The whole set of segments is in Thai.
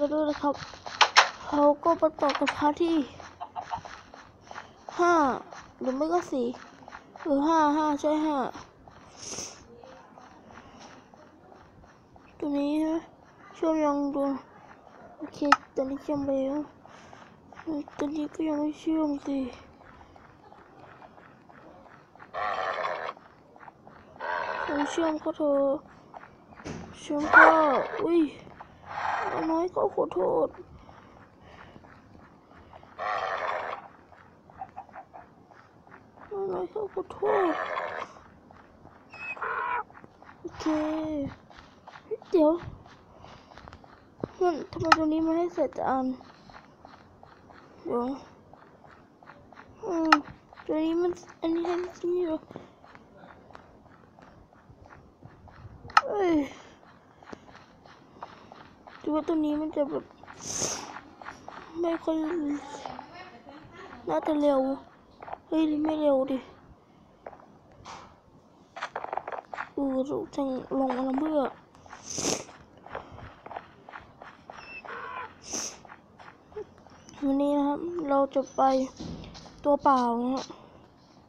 ก็ด้วยนะครับเขาก็มาต่อกับพาร์ทที่ห้าหรือไม่ก็สี่หรือห้าห้าใช่ห้าตัวนี้นะเชื่อมยังดูโอเคตอนนี้เชื่อมไปแล้วตอนนี้ก็ยังไม่เชื่อมสิเชื่อมก็เถอะเชื่อมก็อุ้ย น้อยก็ขอโทษน้อยก็ขอโทษโอเคเดี๋ยวมันทำไมตรงนี้ไม่ให้เสร็จอันเดี๋ยวอืมตัวนี้มันอันนี้ให้ที่นี่หรอเอ้ยดู ว่าตัวนี้มันจะแบบไม่ค่อยน่าจะเร็ว เฮ้ยไม่เร็วดิเออเราจะลงอะไรเพื่อวันนี้นะครับ เราจะไปตัวเปล่านะฮะ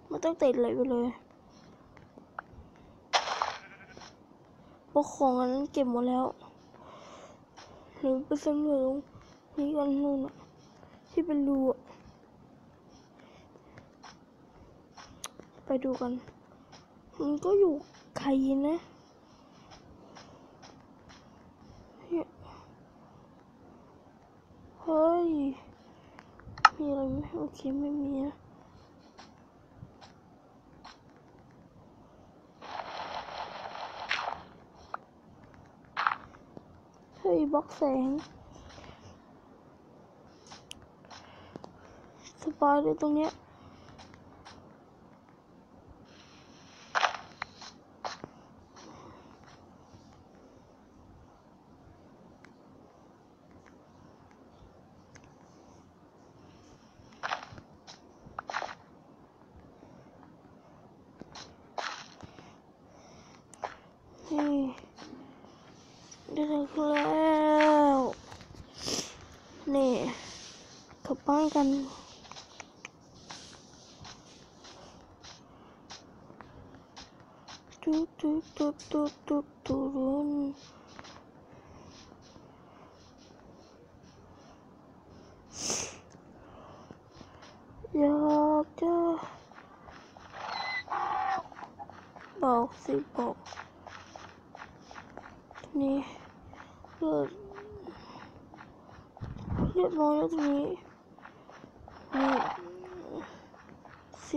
ไม่ต้องติดอะไรไปเลยพราะของอันนั้นเก็บหมดแล้ว หรือไปสำรวจนี่กันนู่นอะที่เป็นรูอะไปดูกัน มันก็อยู่ไกลนะเนี่ยเฮ้ย มีอะไรไหมโอเคไม่มีนะเฮ้ย บล็อกแสงสปอยเลยตรงเนี้ย นี่ได้ถึงแล้ว นี่ กลับบ้านกันตุ๊ดตุ๊ดตุ๊ดตุ๊ดตุ๊ด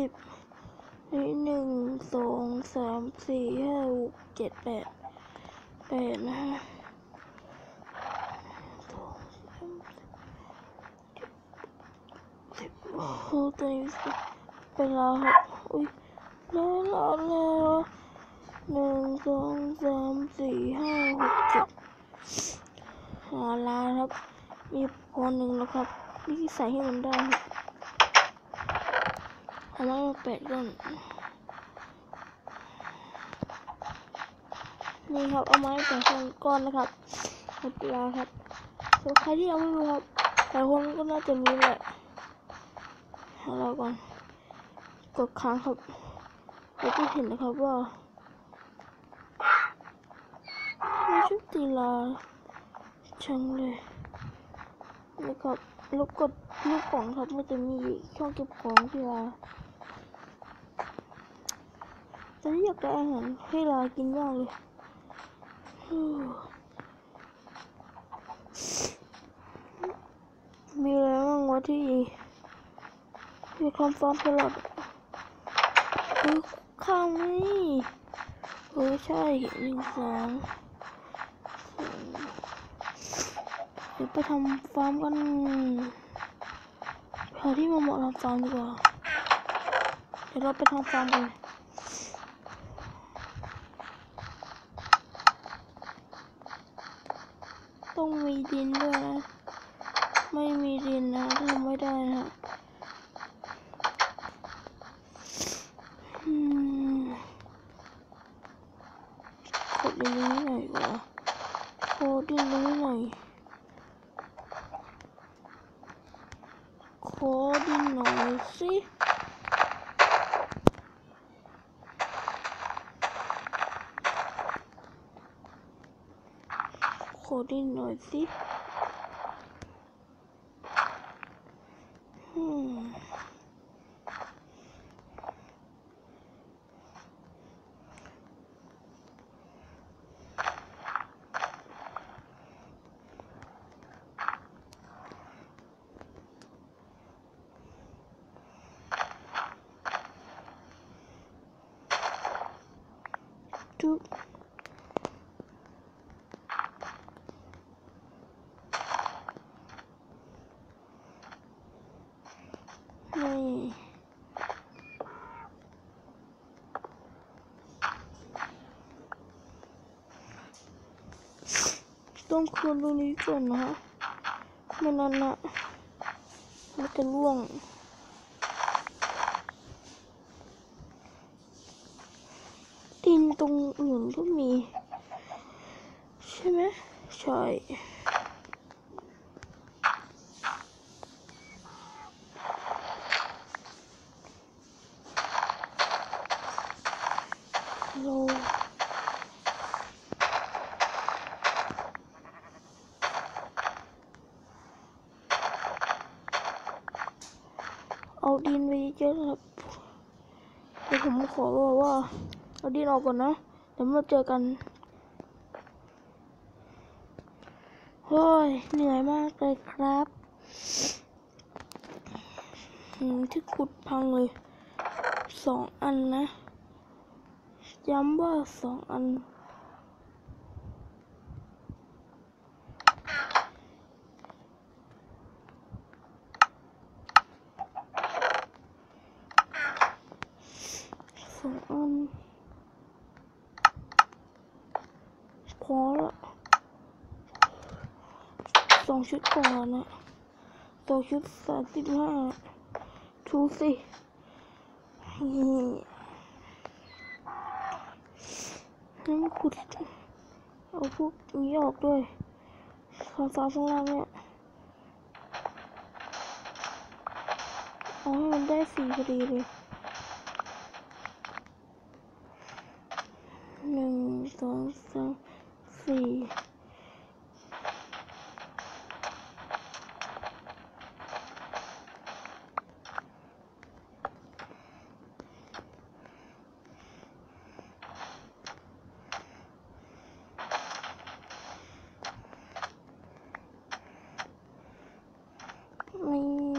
สิบนี่หนึ่งสองสามสี่ห้าหกเจ็ดแปดแปดนะฮะสองสามสิบโอ้โหตัวนี้สิเป็นแล้วครับอุ้ยแล้วแล้วแล้วหนึ่งสองสามสี่ห้าหกเจ็ดหาลาครับ มีพอหนึ่งแล้วครับนี่ใส่ให้มันได้ครับ เอาไม้มาแปะก่อนนี่ครับเอาไม้แปะข้างก้อนนะครับหมดเวลาครับส่วนใครที่ยังไม่รู้ครับแต่คนก็น่าจะรู้แหละเราก่อนกดค้างครับแล้วก็เห็นนะครับว่าไม่ชุดตีลาชังเลยแล้วก็ลูกกดลูกกล่องครับมันจะมีช่องเก็บของที่ลา ตอนนี้อยากได้อาหารให้ลากินบ้างเลยมีอะไรบ้างวะที่มีความฟาร์มตลอดเออข้างนี่เออใช่หนึ่งสองเดี๋ยวไปทำฟาร์มกันหาที่มาเหมาะทำฟาร์มดีกว่า เดี๋ยวเราไปทำฟาร์มกัน ต้องมีดินด้วยนะ ไม่มีดินนะทำไม่ได้นะขุดดินนี้หน่อยก่ขุดดินนี้หน่อยขอดินหน่อยสิ อืมจุ๊บนี่ ต้องคืนตรงนี้ก่อนนะฮะไม่นั้นนะมันจะร่วง ดินตรงอื่นก็มี ใช่ไหมใช่ เราเอาดินไป เยอะๆครับเดี๋ยวผมขอบอกว่าเอาดินออกก่อนนะเดี๋ยวมาเจอกันเฮ้ยเหนื่อยมากเลยครับอืมที่ขุดพังเลยสองอันนะย้ำว่าสองอัน สองอัน พอละ สองชุดก่อนนะสองชุดสามสิบห้าชูสินี่ให้มันขุดเอาพวกนี้ออกด้วยฟ้าฟ้าข้างล่างเนี่ยเอาให้มันได้สีพอดีเลยหนึ่งสองสามสี่นี่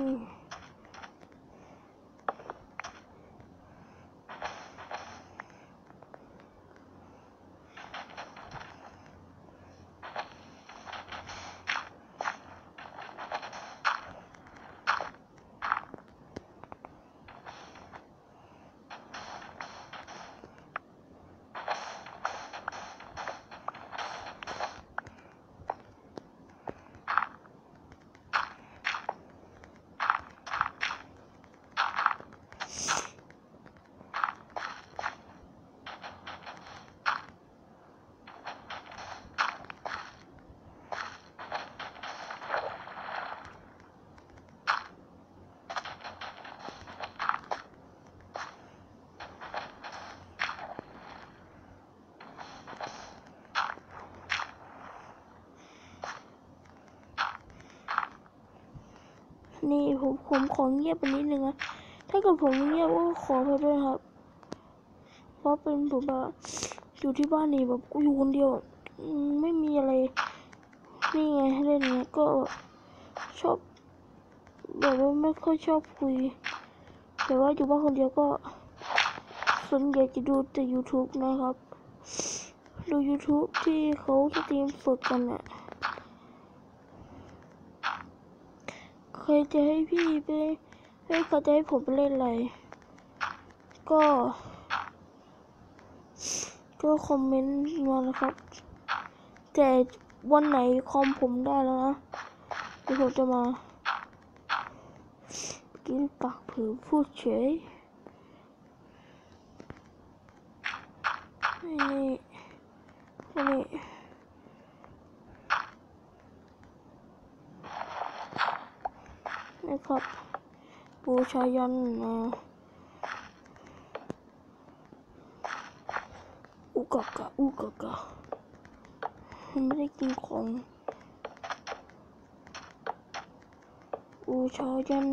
นี่ผมผมขอเงียบไปนิดนึงนะถ้าเกิดผมเงียบก็ขอไปด้วยครับ เพราะเป็นผมแบบอยู่ที่บ้านนี่แบบกูอยู่คนเดียวไม่มีอะไรนี่ไงเล่นเนี้ยก็ชอบแบบว่าไม่ค่อยชอบคุย แต่ว่าอยู่บ้านคนเดียวก็ส่วนใหญ่จะดูแต่ YouTube นะครับ ดู YouTube ที่เขาสตรีมสดกันอะ เคยจะให้พี่ไปให้เขาจะให้ผมไปเล่นอะไร ก็ ก็คอมเมนต์มานะครับ แต่วันไหนคอมผมได้แล้วนะเดี๋ยวผมจะมา กินปากผือพูดเฉยนี่ นะ ครับบูชายันนะอุกากะอุกากะไม่ได้กินของบูชายัน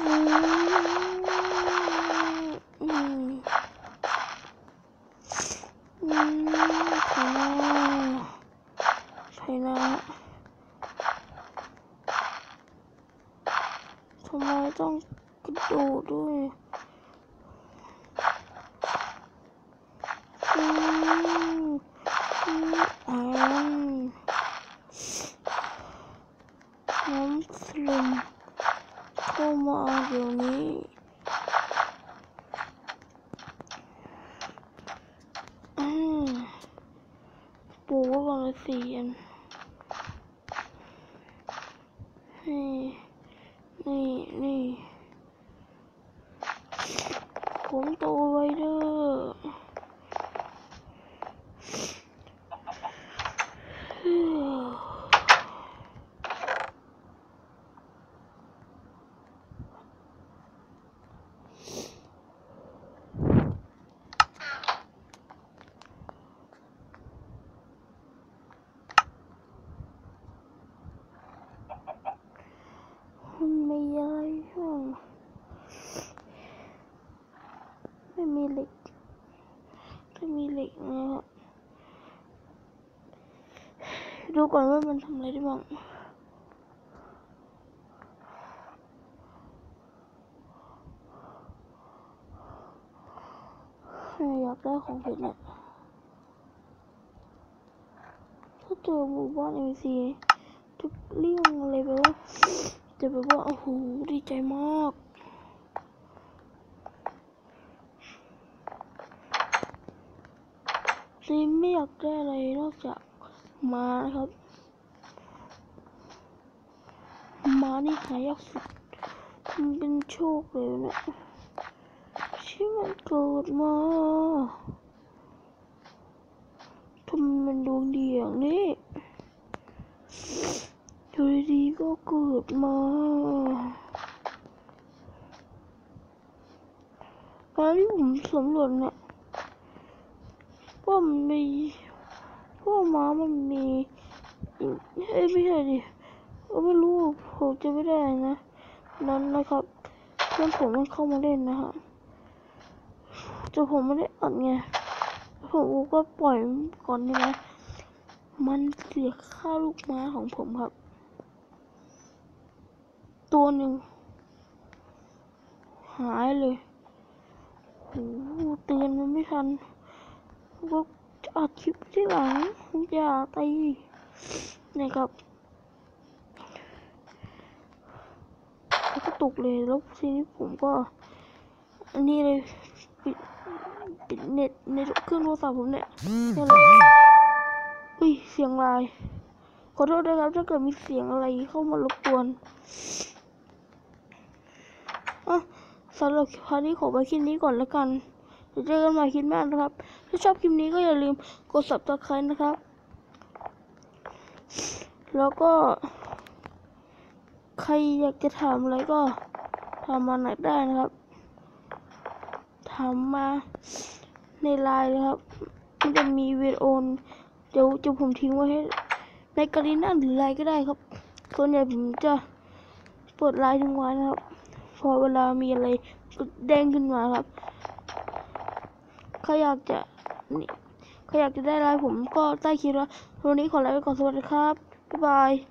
อืมอืมอืมใช่นะใช่นะทำไมต้องกระโดดด้วยอืมอืมอ่า น้ำสลิมเข้ามาเดี๋ยวนี้อืมปูว่าวางเสียนนี่นี่นี่ผมโตไว้เด้อเฮ้ย มันมีอะไรช่างไม่มีเหล็กไม่มีเหล็กนะครับดู ก่อนว่ามันทำอะไรได้บ้าง อยากได้ของเพชรเนี่ยถ้าเจอหมู่บ้านเอ็มซีจะเลี่ยงอะไรไปว่าจะแบบว่าโอ้โหดีใจมากซีไม่อยากได้อะไรนอกจาก ม้าครับม้านี่หายากสุดมันเป็นโชคเลยนะที่มันเกิดมาทำไมมันดวงดีอย่างนี้อยู่ดีๆก็เกิดมาตอนที่ผมสำรวจเนี่ยว่ามันมี ว่าม้ามันมีเอ้ยไม่ใช่ดิก็ไม่รู้ผมจะไม่ได้นะนั้นนะครับเพื่อนผมมันเข้ามาเล่นนะฮะแต่ผมไม่ได้อัดไงผมก็ปล่อยก่อนนี่นะมันเสียค่าลูกม้าของผมครับ ตัวหนึ่งหายเลยโอ้โหเตือนมันไม่ทันก็ อัดคลิปที่หลังผมจะตีนะครับแล้วก็ตกเลยแล้วทีนี้ผมก็ อันนี้เลยปิดปิดเน็ตในเครื่องโทรศัพท์ผมเนี่ยนี่แหละอุ้ยเสียงลาย ขอโทษด้วยครับถ้าเกิดมีเสียงอะไรเข้ามารบกวนอะสำหรับคราวนี้ขอไปคลิปนี้ก่อนแล้วกันเดี๋ยวเจอกันใหม่คลิปหน้านะครับ ถ้าชอบคลิปนี้ก็อย่าลืมกด subscribe นะครับ แล้วก็ ใครอยากจะถามอะไรก็ถามมาหน่อยได้นะครับ ถามมาในไลน์เลยครับ มันจะมีวิดีโอเดี๋ยวจะผมทิ้งไว้ให้ในกรณีหน้าหรือไลน์ก็ได้ครับ ส่วนใหญ่ผมจะเปิดไลน์ทิ้งไว้นะครับ พอเวลามีอะไรก็แดงขึ้นมาครับใครอยากจะ นี่ใครอยากจะได้ไลน์ผมก็ใต้คลิปแล้ววันนี้ขอลาไปก่อนสวัสดีครับบ๊ายบาย